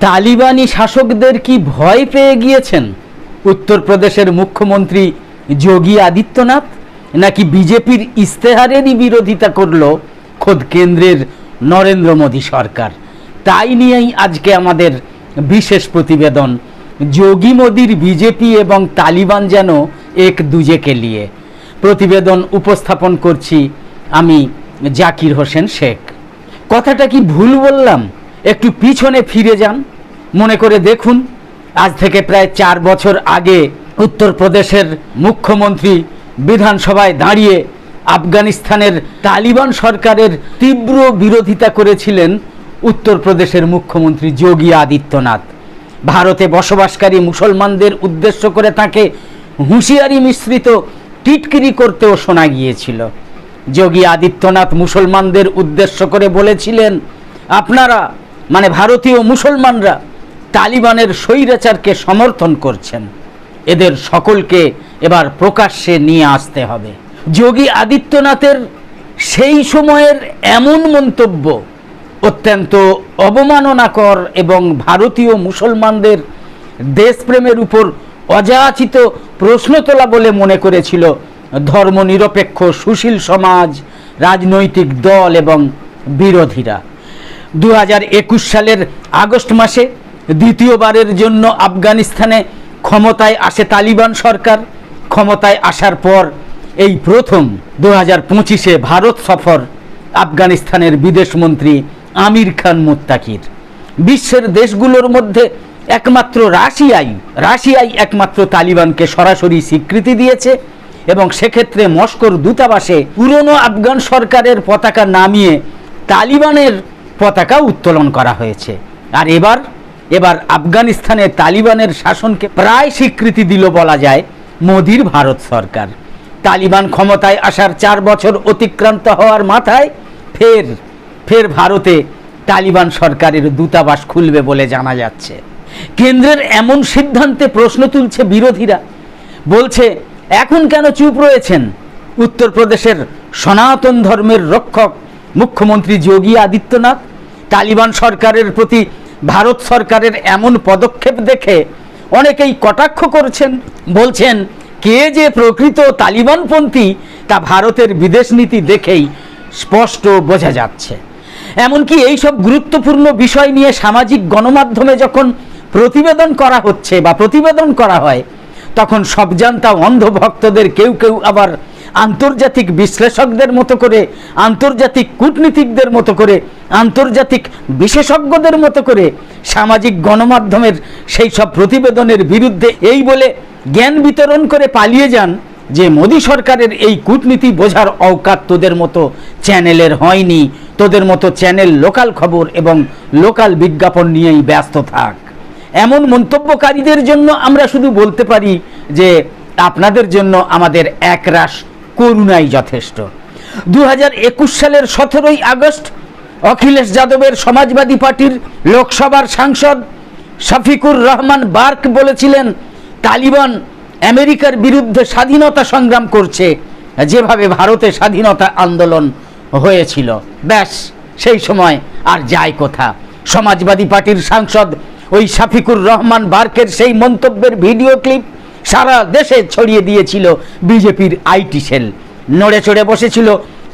তালিবানি শাসকদের কি ভয় পেয়ে গিয়েছেন? উত্তরপ্রদেশের মুখ্যমন্ত্রী যোগী আদিত্যনাথ? নাকি বিজেপির ইস্তেহারেরই বিরোধিতা করল খোদ কেন্দ্রের নরেন্দ্র মোদী সরকার? তাই নিয়েই আজকে আমাদের বিশেষ প্রতিবেদন। যোগী মোদীর বিজেপি এবং তালিবান যেন এক দুজেকে নিয়ে। প্রতিবেদন উপস্থাপন করছি আমি জাকির হোসেন শেখ। কথাটা কি ভুল বললাম? একটু পিছনে ফিরে যান। মনে করে দেখুন, আজ থেকে প্রায় চার বছর আগে উত্তরপ্রদেশের মুখ্যমন্ত্রী বিধানসভায় দাঁড়িয়ে আফগানিস্তানের তালিবান সরকারের তীব্র বিরোধিতা করেছিলেন উত্তরপ্রদেশের মুখ্যমন্ত্রী যোগী আদিত্যনাথ। ভারতে বসবাসকারী মুসলমানদের উদ্দেশ্য করে তাকে হুঁশিয়ারি মিশ্রিত টিটকিরি করতেও শোনা গিয়েছিল। যোগী আদিত্যনাথ মুসলমানদের উদ্দেশ্য করে বলেছিলেন, আপনারা মানে ভারতীয় মুসলমানরা তালিবানের স্বৈরাচারকে সমর্থন করছেন। এদের সকলকে এবার প্রকাশ্যে নিয়ে আসতে হবে। যোগী আদিত্যনাথের সেই সময়ের এমন মন্তব্য অত্যন্ত অবমাননাকর এবং ভারতীয় মুসলমানদের দেশপ্রেমের উপর অযাচিত প্রশ্ন তোলা বলে মনে করেছিল ধর্মনিরপেক্ষ সুশীল সমাজ, রাজনৈতিক দল এবং বিরোধীরা। দু হাজার একুশ সালের আগস্ট মাসে দ্বিতীয়বারের জন্য আফগানিস্তানে ক্ষমতায় আসে তালিবান সরকার। ক্ষমতায় আসার পর এই প্রথম দু হাজার পঁচিশে ভারত সফর আফগানিস্তানের বিদেশমন্ত্রী আমির খান মোত্তাকির। বিশ্বের দেশগুলোর মধ্যে একমাত্র রাশিয়াই রাশিয়াই একমাত্র তালিবানকে সরাসরি স্বীকৃতি দিয়েছে এবং সেক্ষেত্রে মস্কোর দূতাবাসে পুরনো আফগান সরকারের পতাকা নামিয়ে তালিবানের পতাকা উত্তোলন করা হয়েছে। আর এবার এবার আফগানিস্তানে তালিবানের শাসনকে প্রায় স্বীকৃতি দিল বলা যায় মোদির ভারত সরকার। তালিবান ক্ষমতায় আসার চার বছর অতিক্রান্ত হওয়ার মাথায় ফের ফের ভারতে তালিবান সরকারের দূতাবাস খুলবে বলে জানা যাচ্ছে। কেন্দ্রের এমন সিদ্ধান্তে প্রশ্ন তুলছে বিরোধীরা। বলছে, এখন কেন চুপ রয়েছেন? উত্তরপ্রদেশের সনাতন ধর্মের রক্ষক মুখ্যমন্ত্রী যোগী আদিত্যনাথ তালিবান সরকারের প্রতি ভারত সরকারের এমন পদক্ষেপ দেখে অনেকেই কটাক্ষ করছেন, বলছেন, কে যে প্রকৃত তালিবানপন্থী তা ভারতের বিদেশ নীতি দেখেই স্পষ্ট বোঝা যাচ্ছে। এমনকি এইসব গুরুত্বপূর্ণ বিষয় নিয়ে সামাজিক গণমাধ্যমে যখন প্রতিবেদন করা হচ্ছে বা প্রতিবেদন করা হয়, তখন সবজান্তা অন্ধ ভক্তদের কেউ কেউ আবার আন্তর্জাতিক বিশ্লেষকদের মতো করে, আন্তর্জাতিক কূটনীতিকদের মতো করে আন্তর্জাতিক বিশেষজ্ঞদের মতো করে সামাজিক গণমাধ্যমের সেই সব প্রতিবেদনের বিরুদ্ধে এই বলে জ্ঞান বিতরণ করে পালিয়ে যান যে মোদী সরকারের এই কূটনীতি বোঝার অওকাত তোদের মতো চ্যানেলের হয়নি। তোদের মতো চ্যানেল লোকাল খবর এবং লোকাল বিজ্ঞাপন নিয়েই ব্যস্ত থাক। এমন মন্তব্যকারীদের জন্য আমরা শুধু বলতে পারি যে আপনাদের জন্য আমাদের একরাশ করুণাই যথেষ্ট। দু হাজার একুশ সালের সতেরোই আগস্ট অখিলেশ যাদবের সমাজবাদী পার্টির লোকসভার সাংসদ শফিকুর রহমান বার্ক বলেছিলেন, তালিবান আমেরিকার বিরুদ্ধে স্বাধীনতা সংগ্রাম করছে, যেভাবে ভারতে স্বাধীনতা আন্দোলন হয়েছিল। ব্যাস, সেই সময় আর যায় কোথা? সমাজবাদী পার্টির সাংসদ ওই শাফিকুর রহমান বার্কের সেই মন্তব্যের ভিডিও ক্লিপ সারা দেশে ছড়িয়ে দিয়েছিল বিজেপির আইটি সেল। নড়ে চড়ে বসেছিল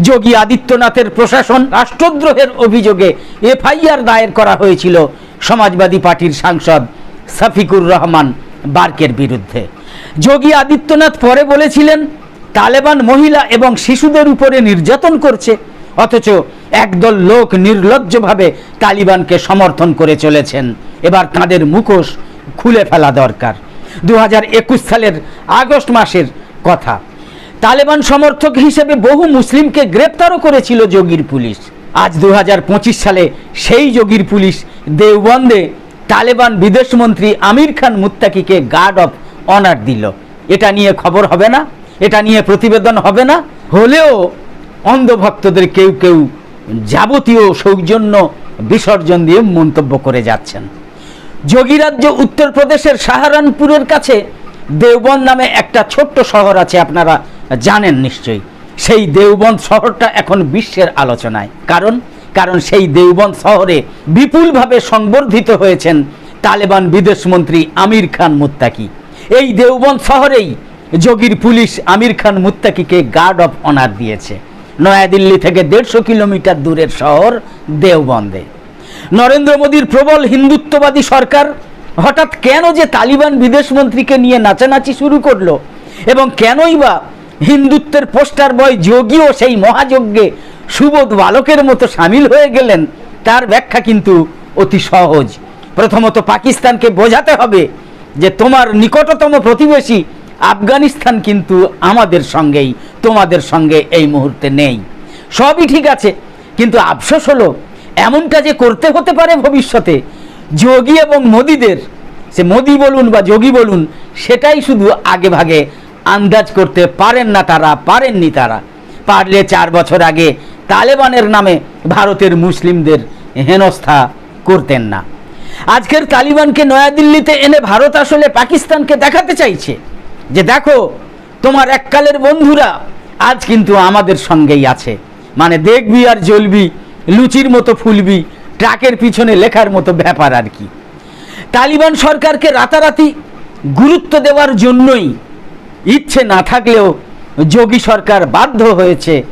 যোগী আদিত্যনাথের প্রশাসন রাষ্ট্রদ্রোহের অভিযোগে এফআইআর দায়ের করা হয়েছিল সমাজবাদী পার্টির সাংসদ শফিকুর রহমান বার্কের বিরুদ্ধে। যোগী আদিত্যনাথ পরে বলেছিলেন, তালেবান মহিলা এবং শিশুদের উপরে নির্যাতন করছে, অথচ একদল লোক নির্লজ্জভাবে তালিবানকে সমর্থন করে চলেছেন। এবার তাঁদের মুখোশ খুলে ফেলা দরকার। দু হাজার একুশ সালের আগস্ট মাসের কথা। তালেবান সমর্থক হিসেবে বহু মুসলিমকে গ্রেপ্তারও করেছিল যোগীর পুলিশ। আজ দু হাজার পঁচিশ সালে সেই যোগীর পুলিশ দেওবন্দে তালেবান বিদেশমন্ত্রী আমির খান মুত্তাকিকে গার্ড অফ অনার দিল। এটা নিয়ে খবর হবে না, এটা নিয়ে প্রতিবেদন হবে না। হলেও অন্ধভক্তদের কেউ কেউ যাবতীয় সৌজন্য বিসর্জন দিয়ে মন্তব্য করে যাচ্ছেন। যোগীরাজ্য উত্তরপ্রদেশের সাহারানপুরের কাছে দেওবন নামে একটা ছোট্ট শহর আছে, আপনারা জানেন নিশ্চয়ই, সেই দেওবন্দ শহরটা এখন বিশ্বের আলোচনায়। কারণ কারণ সেই দেওবন্দ শহরে বিপুলভাবে সংবর্ধিত হয়েছেন তালেবান বিদেশমন্ত্রী আমির খান মুত্তাকি। এই দেওবন্দ শহরেই যোগীর পুলিশ আমির খান মুত্তাকিকে গার্ড অফ অনার দিয়েছে। নয়াদিল্লি থেকে দেড়শো কিলোমিটার দূরের শহর দেওবন্দে। নরেন্দ্র মোদীর প্রবল হিন্দুত্ববাদী সরকার হঠাৎ কেন যে তালিবান বিদেশমন্ত্রীকে নিয়ে নাচানাচি শুরু করল এবং কেনই বা হিন্দুত্বের পোস্টার বয় যোগীও সেই মহাযজ্ঞে সুবোধ বালকের মতো সামিল হয়ে গেলেন। তার ব্যাখ্যা কিন্তু অতি সহজ। প্রথমত পাকিস্তানকে বোঝাতে হবে যে তোমার নিকটতম প্রতিবেশী আফগানিস্তান কিন্তু আমাদের সঙ্গেই, তোমাদের সঙ্গে এই মুহূর্তে নেই। সবই ঠিক আছে, কিন্তু আফসোস হলো, এমনটা যে করতে হতে পারে ভবিষ্যতে, যোগী এবং মোদীদের, সে মোদী বলুন বা যোগী বলুন, সেটাই শুধু আগে ভাগে আন্দাজ করতে পারেন না তারা, পারেননি তারা। পারলে চার বছর আগে তালেবানের নামে ভারতের মুসলিমদের হেনস্থা করতেন না। আজকের তালিবানকে নয়াদিল্লিতে এনে ভারত আসলে পাকিস্তানকে দেখাতে চাইছে। যে দেখো, তোমার এককালের বন্ধুরা আজ কিন্তু আমাদের সঙ্গেই আছে। মানে দেখবি আর জ্বলবি, লুচির মতো ফুলবি, ট্রাকের পিছনে লেখার মতো ব্যাপার আর কি। তালিবান সরকারকে রাতারাতি গুরুত্ব দেওয়ার জন্যই ইচ্ছে না থাকলেও যোগী সরকার বাধ্য হয়েছে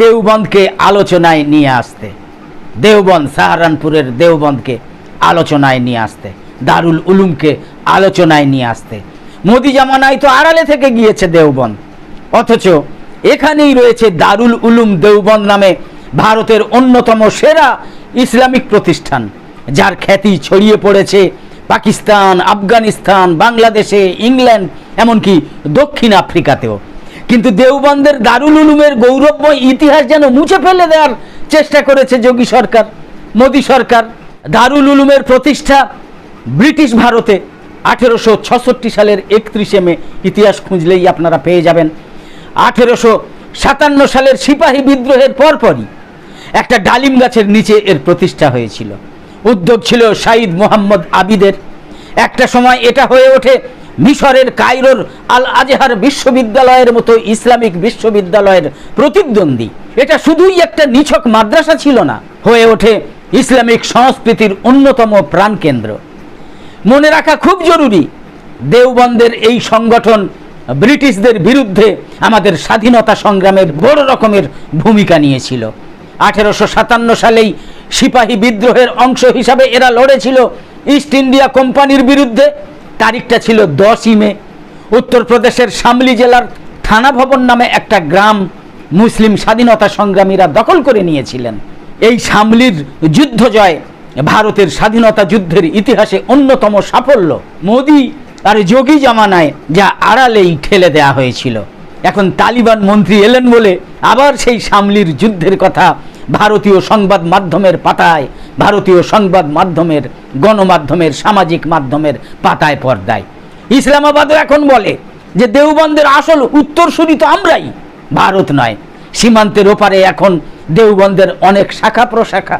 দেওবন্দকে আলোচনায় নিয়ে আসতে। দেওবন্দ, সাহারানপুরের দেওবন্দকে আলোচনায় নিয়ে আসতে। দারুল উলুমকে আলোচনায় নিয়ে আসতে। মোদি জামানায় তো আড়ালে থেকে গিয়েছে দেওবন্দ। অথচ এখানেই রয়েছে দারুল উলুম দেওবন্দ নামে ভারতের অন্যতম সেরা ইসলামিক প্রতিষ্ঠান, যার খ্যাতি ছড়িয়ে পড়েছে পাকিস্তান, আফগানিস্তান, বাংলাদেশে, ইংল্যান্ড এমনকি দক্ষিণ আফ্রিকাতেও। কিন্তু দেওবন্দের দারুল উলুমের গৌরবময় ইতিহাস যেন মুছে ফেলে দেওয়ার চেষ্টা করেছে যোগী সরকার, মোদী সরকার। দারুল উলুমের প্রতিষ্ঠা ব্রিটিশ ভারতে আঠেরোশো ছষট্টি সালের একত্রিশে মে। ইতিহাস খুঁজলেই আপনারা পেয়ে যাবেন। আঠেরোশো সাতান্ন সালের সিপাহী বিদ্রোহের পরপরই একটা ডালিম গাছের নিচে এর প্রতিষ্ঠা হয়েছিল। উদ্যোগ ছিল শাহিদ মোহাম্মদ আবিদের। একটা সময় এটা হয়ে ওঠে মিশরের কায়রোর আল আজহার বিশ্ববিদ্যালয়ের মতো ইসলামিক বিশ্ববিদ্যালয়ের প্রতিদ্বন্দ্বী। এটা শুধুই একটা নিছক মাদ্রাসা ছিল না, হয়ে ওঠে ইসলামিক সংস্কৃতির অন্যতম প্রাণকেন্দ্র। মনে রাখা খুব জরুরি, দেওবন্দের এই সংগঠন ব্রিটিশদের বিরুদ্ধে আমাদের স্বাধীনতা সংগ্রামের বড় রকমের ভূমিকা নিয়েছিল। আঠেরোশো সাতান্ন সালেই সিপাহী বিদ্রোহের অংশ হিসাবে এরা লড়েছিল ইস্ট ইন্ডিয়া কোম্পানির বিরুদ্ধে। তারিখটা ছিল দশই মে। উত্তরপ্রদেশের শামলি জেলার থানা ভবন নামে একটা গ্রাম মুসলিম স্বাধীনতা সংগ্রামীরা দখল করে নিয়েছিলেন। এই শামলির যুদ্ধ জয় ভারতের স্বাধীনতা যুদ্ধের ইতিহাসে অন্যতম সাফল্য। মোদি আর যোগী জামানায় যা আড়ালেই ঠেলে দেয়া হয়েছিল। এখন তালিবান মন্ত্রী এলেন বলে আবার সেই শামলির যুদ্ধের কথা ভারতীয় সংবাদ মাধ্যমের পাতায় ভারতীয় সংবাদ মাধ্যমের, গণমাধ্যমের, সামাজিক মাধ্যমের পাতায় পর্দায়। ইসলামাবাদও এখন বলে যে দেওবন্দের আসল উত্তরসূরি তো আমরাই, ভারত নয়। সীমান্তের ওপারে এখন দেওবন্দের অনেক শাখা প্রশাখা।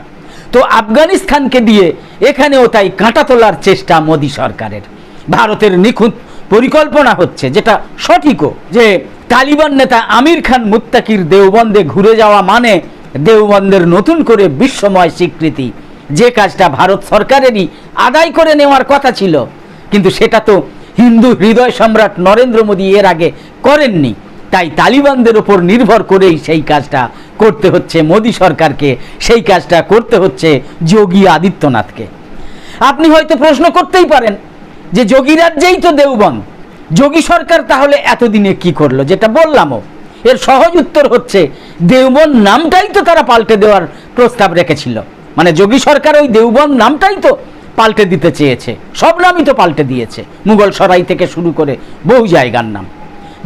তো আফগানিস্তানকে দিয়ে এখানেও তাই কাঁটা তোলার চেষ্টা মোদী সরকারের। ভারতের নিখুঁত পরিকল্পনা হচ্ছে যেটা সঠিকও, যে তালিবান নেতা আমির খান মুত্তাকির দেওবন্দে ঘুরে যাওয়া মানে দেওবন্দের নতুন করে বিশ্বময় স্বীকৃতি। যে কাজটা ভারত সরকারেরই আদায় করে নেওয়ার কথা ছিল, কিন্তু সেটা তো হিন্দু হৃদয় সম্রাট নরেন্দ্র মোদী এর আগে করেননি। তাই তালিবানদের ওপর নির্ভর করেই সেই কাজটা করতে হচ্ছে মোদী সরকারকে, সেই কাজটা করতে হচ্ছে যোগী আদিত্যনাথকে। আপনি হয়তো প্রশ্ন করতেই পারেন যে যোগী রাজ্যেই তো দেওবন যোগী সরকার তাহলে এতদিনে কি করল? যেটা বললামও এর সহজ উত্তর হচ্ছে দেওবন নামটাই তো তারা পাল্টে দেওয়ার প্রস্তাব রেখেছিল। মানে যোগী সরকার ওই দেওবন নামটাই তো পাল্টে দিতে চেয়েছে। সব নামই তো পাল্টে দিয়েছে। মুঘল সরাই থেকে শুরু করে বহু জায়গার নাম।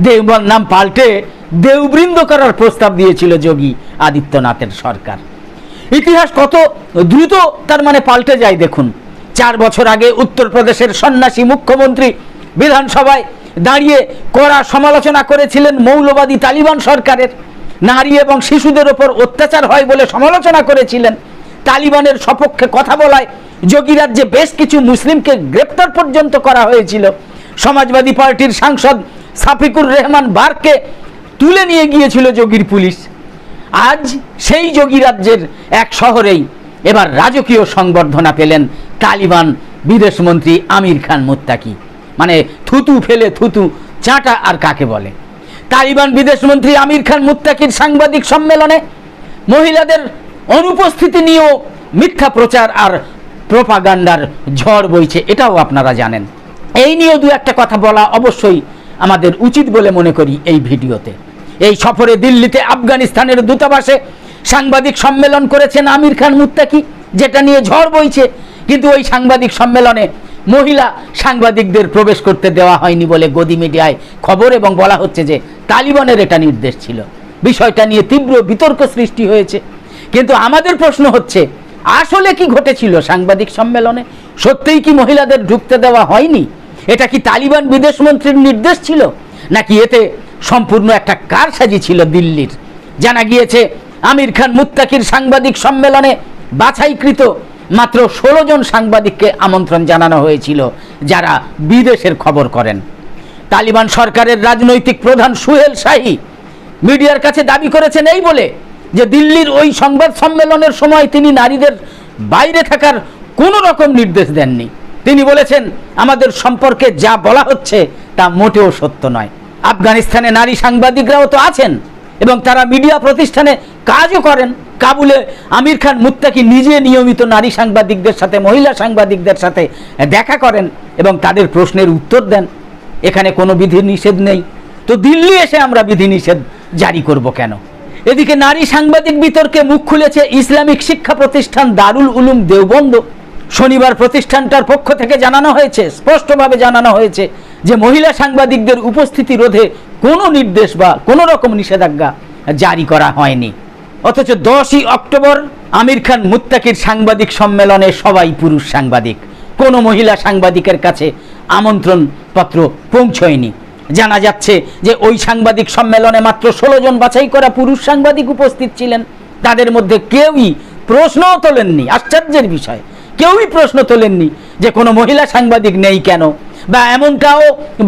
দেওবন নাম পাল্টে দেওবৃন্দ করার প্রস্তাব দিয়েছিল যোগী আদিত্যনাথের সরকার। ইতিহাস কত দ্রুত তার মানে পাল্টে যায় দেখুন। চার বছর আগে উত্তরপ্রদেশের সন্ন্যাসী মুখ্যমন্ত্রী বিধানসভায় দাঁড়িয়ে কড়া সমালোচনা করেছিলেন মৌলবাদী তালিবান সরকারের। নারী এবং শিশুদের ওপর অত্যাচার হয় বলে সমালোচনা করেছিলেন। তালিবানের সপক্ষে কথা বলায় যোগী রাজ্যে বেশ কিছু মুসলিমকে গ্রেপ্তার পর্যন্ত করা হয়েছিল। সমাজবাদী পার্টির সাংসদ সাফিকুর রহমান বারকে তুলে নিয়ে গিয়েছিল যোগীর পুলিশ। আজ সেই যোগী রাজ্যের এক শহরেই এবার রাজকীয় সংবর্ধনা পেলেন তালিবান বিদেশমন্ত্রী আমির খান মুত্তাকি। মানে থুতু ফেলে থুতু চাটা আর কাকে বলে? তালিবান বিদেশমন্ত্রী আমির খান মুত্তাকির সাংবাদিক সম্মেলনে মহিলাদের অনুপস্থিতি নিয়েও মিথ্যা প্রচার আর প্রোপাগান্ডার ঝড় বইছে, এটাও আপনারা জানেন। এই নিয়েও দু একটা কথা বলা অবশ্যই আমাদের উচিত বলে মনে করি এই ভিডিওতে। এই সফরে দিল্লিতে, আফগানিস্তানের দূতাবাসে সাংবাদিক সম্মেলন করেছেন আমির খান মুত্তাকি, যেটা নিয়ে ঝড় বইছে। কিন্তু ওই সাংবাদিক সম্মেলনে মহিলা সাংবাদিকদের প্রবেশ করতে দেওয়া হয়নি বলে গদি মিডিয়ায় খবর এবং বলা হচ্ছে যে তালিবানের এটা নির্দেশ ছিল। বিষয়টা নিয়ে তীব্র বিতর্ক সৃষ্টি হয়েছে। কিন্তু আমাদের প্রশ্ন হচ্ছে, আসলে কি ঘটেছিল সাংবাদিক সম্মেলনে? সত্যিই কি মহিলাদের ঢুকতে দেওয়া হয়নি? এটা কি তালিবান বিদেশমন্ত্রীর নির্দেশ ছিল? নাকি এতে সম্পূর্ণ একটা কারসাজি ছিল দিল্লির? জানা গিয়েছে, আমির খান মুত্তাকির সাংবাদিক সম্মেলনে বাছাইকৃত মাত্র ষোলো জন সাংবাদিককে আমন্ত্রণ জানানো হয়েছিল, যারা বিদেশের খবর করেন। তালিবান সরকারের রাজনৈতিক প্রধান সুহেল শাহী মিডিয়ার কাছে দাবি করেছেন এই বলে যে দিল্লির ওই সংবাদ সম্মেলনের সময় তিনি নারীদের বাইরে থাকার কোনো রকম নির্দেশ দেননি। তিনি বলেছেন, আমাদের সম্পর্কে যা বলা হচ্ছে তা মোটেও সত্য নয়। আফগানিস্তানে নারী সাংবাদিকরাও তো আছেন। এবং তারা মিডিয়া প্রতিষ্ঠানে কাজও করেন। কাবুলে আমির খান মুত্তাকি নিজে নিয়মিত নারী সাংবাদিকদের সাথে, মহিলা সাংবাদিকদের সাথে দেখা করেন এবং তাদের প্রশ্নের উত্তর দেন। এখানে কোনো বিধি নিষেধ নেই। তো দিল্লি এসে আমরা বিধি নিষেধ জারি করব কেন? এদিকে নারী সাংবাদিক বিতর্কে মুখ খুলেছে ইসলামিক শিক্ষা প্রতিষ্ঠান দারুল উলুম দেওবন্দ। শনিবার প্রতিষ্ঠানটার পক্ষ থেকে জানানো হয়েছে, স্পষ্টভাবে জানানো হয়েছে যে মহিলা সাংবাদিকদের উপস্থিতি রোধে কোনো নির্দেশ বা কোনো রকম নিষেধাজ্ঞা জারি করা হয়নি। অথচ দশই অক্টোবর আমির খান মুত্তাকির সাংবাদিক সম্মেলনে সবাই পুরুষ সাংবাদিক। কোনো মহিলা সাংবাদিকের কাছে আমন্ত্রণ পত্র পৌঁছয়নি। জানা যাচ্ছে যে ওই সাংবাদিক সম্মেলনে মাত্র ষোলো জন বাছাই করা পুরুষ সাংবাদিক উপস্থিত ছিলেন। তাদের মধ্যে কেউই প্রশ্নও তোলেননি। আশ্চর্যের বিষয়, কেউই প্রশ্ন তোলেননি যে কোনো মহিলা সাংবাদিক নেই কেন? বা এমনটাও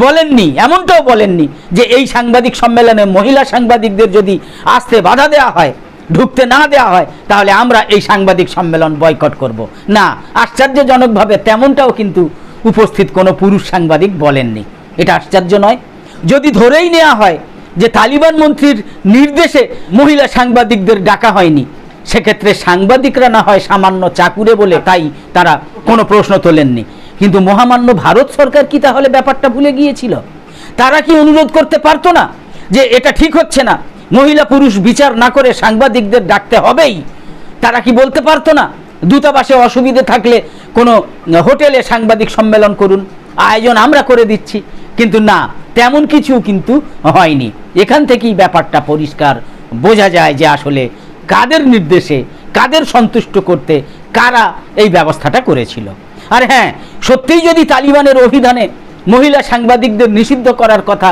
বলেননি এমনটাও বলেননি যে এই সাংবাদিক সম্মেলনে মহিলা সাংবাদিকদের যদি আসতে বাধা দেওয়া হয়, ঢুকতে না দেওয়া হয়, তাহলে আমরা এই সাংবাদিক সম্মেলন বয়কট করব। না, আশ্চর্যজনকভাবে তেমনটাও কিন্তু উপস্থিত কোনো পুরুষ সাংবাদিক বলেননি। এটা আশ্চর্য নয়। যদি ধরেই নেওয়া হয় যে তালিবান মন্ত্রীর নির্দেশে মহিলা সাংবাদিকদের ডাকা হয়নি, সেক্ষেত্রে সাংবাদিকরা না হয় সামান্য চাকুরে বলে তাই তারা কোনো প্রশ্ন তোলেননি। কিন্তু মহামান্য ভারত সরকার কি তাহলে ব্যাপারটা ভুলে গিয়েছিল? তারা কি অনুরোধ করতে পারতো না যে এটা ঠিক হচ্ছে না? মহিলা পুরুষ বিচার না করে সাংবাদিকদের ডাকতে হবেই। তারা কি বলতে পারতো না? দূতাবাসে অসুবিধে থাকলে কোনো হোটেলে সাংবাদিক সম্মেলন করুন, আয়োজন আমরা করে দিচ্ছি। কিন্তু না, তেমন কিছু কিন্তু হয়নি। এখান থেকেই ব্যাপারটা পরিষ্কার বোঝা যায় যে আসলে কাদের নির্দেশে, কাদের সন্তুষ্ট করতে কারা এই ব্যবস্থাটা করেছিল। আর হ্যাঁ সত্যিই যদি তালিবানের অভিধানে মহিলা সাংবাদিকদের নিষিদ্ধ করার কথা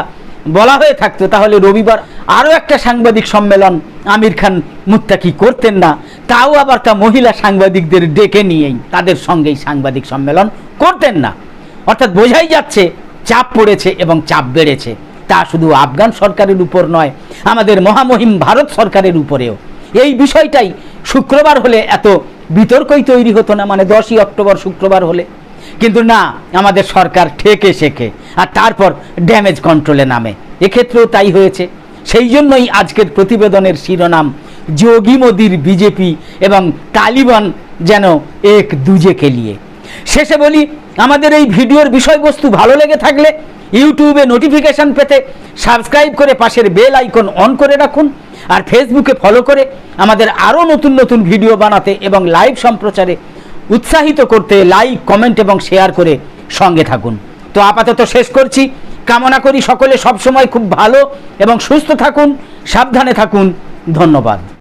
বলা হয়ে থাকতো, তাহলে রবিবার আরও একটা সাংবাদিক সম্মেলন আমির খান মুত্তাকি করতেন না, তাও আবার তা মহিলা সাংবাদিকদের ডেকে নিয়েই, তাদের সঙ্গেই সাংবাদিক সম্মেলন করতেন না। অর্থাৎ বোঝাই যাচ্ছে, চাপ পড়েছে এবং চাপ বেড়েছে। তা শুধু আফগান সরকারের উপর নয়, আমাদের মহামহিম ভারত সরকারের উপরেও। এই বিষয়টাই শুক্রবার হলে এত বিতর্কই তৈরি হতো না মানে দশই অক্টোবর শুক্রবার হলে। কিন্তু না, আমাদের সরকার ঠেকে শেখে, আর তারপর ড্যামেজ কন্ট্রোলে নামে। এক্ষেত্রেও তাই হয়েছে। সেই জন্যই আজকের প্রতিবেদনের শিরোনাম, যোগী মোদির বিজেপি এবং তালিবান যেন এক দুজে খেলিয়ে শেষে বলি, আমাদের এই ভিডিওর বিষয়বস্তু ভালো লেগে থাকলে ইউটিউবে নোটিফিকেশন পেতে সাবস্ক্রাইব করে পাশের বেল আইকন অন করে রাখুন। আর ফেসবুকে ফলো করে আমাদের আরও নতুন নতুন ভিডিও বানাতে এবং লাইভ সম্প্রচারে উৎসাহিত করতে লাইক কমেন্ট এবং শেয়ার করে সঙ্গে থাকুন। তো আপাতত শেষ করছি। কামনা করি সকলে সবসময় খুব ভালো এবং সুস্থ থাকুন, সাবধানে থাকুন। ধন্যবাদ।